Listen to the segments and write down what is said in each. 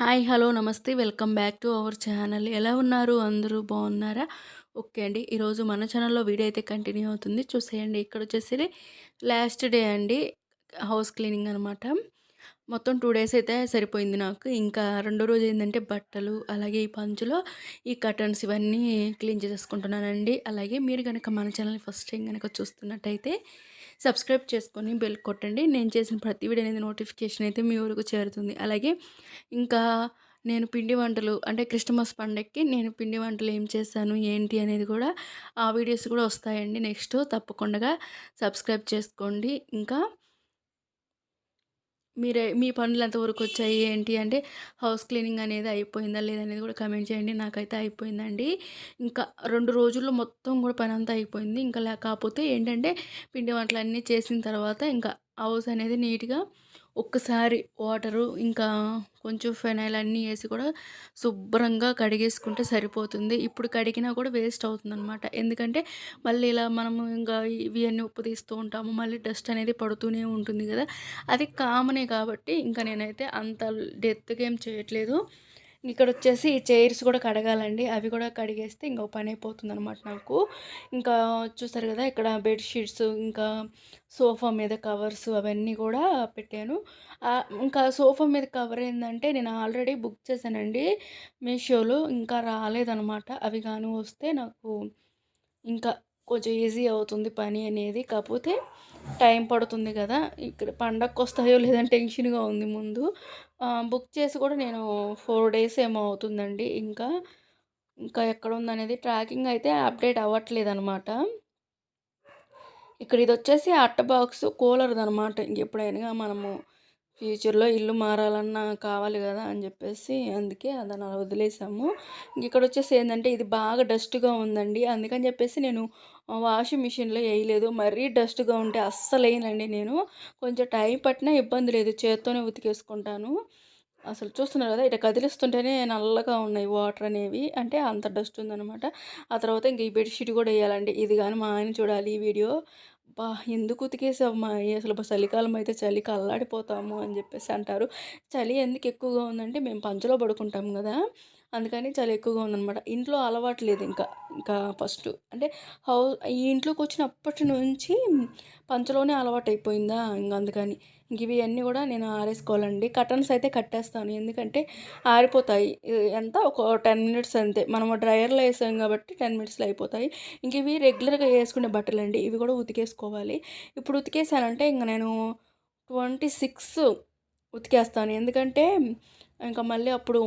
Hi hello నమస్తే. Welcome back to our channel. ఎలా ఉన్నారు? అందరూ బాగున్నారా? ఓకే అండి. ఈరోజు మన ఛానల్లో వీడియో అయితే కంటిన్యూ అవుతుంది. చూసేయండి. ఇక్కడ వచ్చేసి లాస్ట్ డే అండి. హౌస్ క్లీనింగ్ అనమాట మొత్తం టూ డేస్ అయితే సరిపోయింది నాకు. ఇంకా రెండో రోజు ఏంటంటే బట్టలు అలాగే ఈ పంచులో ఈ కటన్స్ ఇవన్నీ క్లీన్ చేసేసుకుంటున్నానండి. అలాగే మీరు కనుక మన ఛానల్ని ఫస్ట్ టైం కనుక చూస్తున్నట్టయితే సబ్స్క్రైబ్ చేసుకొని బెల్ కొట్టండి. నేను చేసిన ప్రతి వీడియో అనేది నోటిఫికేషన్ అయితే మీ ఊరికి చేరుతుంది. అలాగే ఇంకా నేను పిండి వంటలు అంటే క్రిస్టమస్ పండగకి నేను పిండి వంటలు ఏం చేశాను ఏంటి అనేది కూడా ఆ వీడియోస్ కూడా వస్తాయండి. నెక్స్ట్ తప్పకుండా సబ్స్క్రైబ్ చేసుకోండి. ఇంకా మీరే మీ పనులు ఎంతవరకు వచ్చాయి ఏంటి అంటే హౌస్ క్లీనింగ్ అనేది అయిపోయిందా లేదనేది కూడా కమెంట్ చేయండి. నాకైతే అయిపోయిందండి. ఇంకా రెండు రోజుల్లో మొత్తం కూడా పని అంతా అయిపోయింది. ఇంకా లేకపోతే ఏంటంటే పిండి వంటలు అన్నీ చేసిన తర్వాత ఇంకా హౌస్ అనేది నీట్గా ఒక్కసారి వాటరు ఇంకా కొంచెం ఫెనైల్ అన్నీ వేసి కూడా శుభ్రంగా కడిగేసుకుంటే సరిపోతుంది. ఇప్పుడు కడిగినా కూడా వేస్ట్ అవుతుంది అనమాట ఎందుకంటే మళ్ళీ ఇలా మనము ఇంకా ఇవి అన్నీ ఉప్పు తీస్తూ ఉంటాము మళ్ళీ డస్ట్ అనేది పడుతూనే ఉంటుంది కదా. అది కామనే కాబట్టి ఇంకా నేనైతే అంత డెత్గా ఏం చేయట్లేదు. ఇక్కడ వచ్చేసి ఈ చైర్స్ కూడా కడగాలండి. అవి కూడా కడిగేస్తే ఇంకో పని అయిపోతుంది అనమాట నాకు. ఇంకా చూస్తారు కదా ఇక్కడ బెడ్షీట్స్ ఇంకా సోఫా మీద కవర్స్ అవన్నీ కూడా పెట్టాను. ఇంకా సోఫా మీద కవర్ ఏంటంటే నేను ఆల్రెడీ బుక్ చేశానండి మీషోలో ఇంకా రాలేదనమాట అవి కానీ వస్తే నాకు ఇంకా కొంచెం ఈజీ అవుతుంది పని అనేది. కాకపోతే టైం పడుతుంది కదా. ఇక్కడ పండగకి వస్తాయో లేదని టెన్షన్గా ఉంది ముందు. బుక్ చేసి కూడా నేను ఫోర్ డేస్ ఏమో అవుతుందండి. ఇంకా ఇంకా ఎక్కడ ఉందనేది ట్రాకింగ్ అయితే అప్డేట్ అవ్వట్లేదు అనమాట ఇక్కడ ఇది వచ్చేసి అట్ట బాక్స్ కూలర్ది అనమాట ఇంకెప్పుడైనా మనము ఫ్యూచర్లో ఇల్లు మారాలన్నా కావాలి కదా అని చెప్పేసి అందుకే దాన్ని అలా వదిలేసాము ఇక్కడ వచ్చేసి ఏంటంటే ఇది బాగా డస్ట్గా ఉందండి. అందుకని చెప్పేసి నేను వాషింగ్ మిషన్లో వేయలేదు. మరీ డస్ట్గా ఉంటే అస్సలు వేయనండి నేను. కొంచెం టైం పట్టినా ఇబ్బంది లేదు. చేత్తోనే ఉతికేసుకుంటాను. అసలు చూస్తున్నారు కదా ఇట్లా కదిలిస్తుంటేనే నల్లగా ఉన్నాయి వాటర్ అనేవి. అంటే అంత డస్ట్ ఉందనమాట ఆ తర్వాత ఇంక ఈ బెడ్షీట్ కూడా వేయాలండి. ఇది కానీ మా ఆయన చూడాలి ఈ వీడియో. బా ఎందుకు ఉతికేసావమ్మా? అసలు చలికాలం అయితే చలి కల్లాడిపోతాము అని చెప్పేసి అంటారు. చలి ఎందుకు ఎక్కువగా ఉందంటే మేము పంచలో పడుకుంటాం కదా! అందుకని చాలా ఎక్కువగా ఉందన్నమాట. ఇంట్లో అలవాటు లేదు ఇంకా ఇంకా ఫస్ట్. అంటే హౌస్ ఈ ఇంట్లోకి వచ్చినప్పటి నుంచి పంచలోనే అలవాటు అయిపోయిందా ఇంక అందుకని. ఇంక ఇవి అన్నీ కూడా నేను ఆరేసుకోవాలండి. కటన్స్ అయితే కట్టేస్తాను. ఎందుకంటే ఆరిపోతాయి. ఎంత? ఒక టెన్ మినిట్స్ అంతే. మనము డ్రైయర్లో వేసాం కాబట్టి టెన్ మినిట్స్లో అయిపోతాయి. ఇంక ఇవి రెగ్యులర్గా వేసుకునే బట్టలు అండి ఇవి కూడా ఉతికేసుకోవాలి. ఇప్పుడు ఉతికేసానంటే ఇంక నేను ట్వంటీ సిక్స్ ఉతికేస్తాను. ఎందుకంటే ఇంకా మళ్ళీ అప్పుడు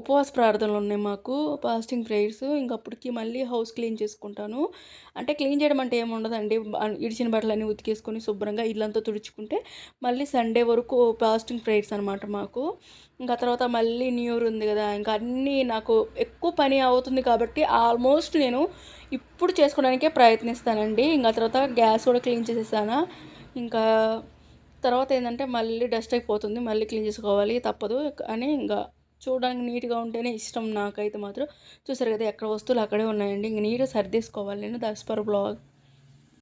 ఉపవాస ప్రార్థనలు ఉన్నాయి మాకు ఫాస్టింగ్ ప్రేయర్స్ ఇంకప్పటికి మళ్ళీ హౌస్ క్లీన్ చేసుకుంటాను. అంటే క్లీన్ చేయడం అంటే ఏముండదండి ఇడిచిన బట్టలన్నీ ఉతికేసుకొని శుభ్రంగా ఇల్లంతా తుడుచుకుంటే మళ్ళీ సండే వరకు ఫాస్టింగ్ ప్రేయర్స్ అనమాట మాకు. ఇంకా తర్వాత మళ్ళీ న్యూ ఇయర్ ఉంది కదా ఇంకా అన్నీ నాకు ఎక్కువ పని అవుతుంది కాబట్టి ఆల్మోస్ట్ నేను ఇప్పుడు చేసుకోవడానికే ప్రయత్నిస్తానండి. ఇంకా తర్వాత గ్యాస్ కూడా క్లీన్ చేసేసాను. ఇంకా తర్వాత ఏంటంటే మళ్ళీ డస్ట్ అయిపోతుంది మళ్ళీ క్లీన్ చేసుకోవాలి తప్పదు అని ఇంకా చూడడానికి నీట్గా ఉంటేనే ఇష్టం నాకైతే మాత్రం. చూసారు కదా ఎక్కడ వస్తువులు అక్కడే ఉన్నాయండి. ఇంక నీట్గా సర్దేసుకోవాలి నేను. దస్ బ్లాగ్.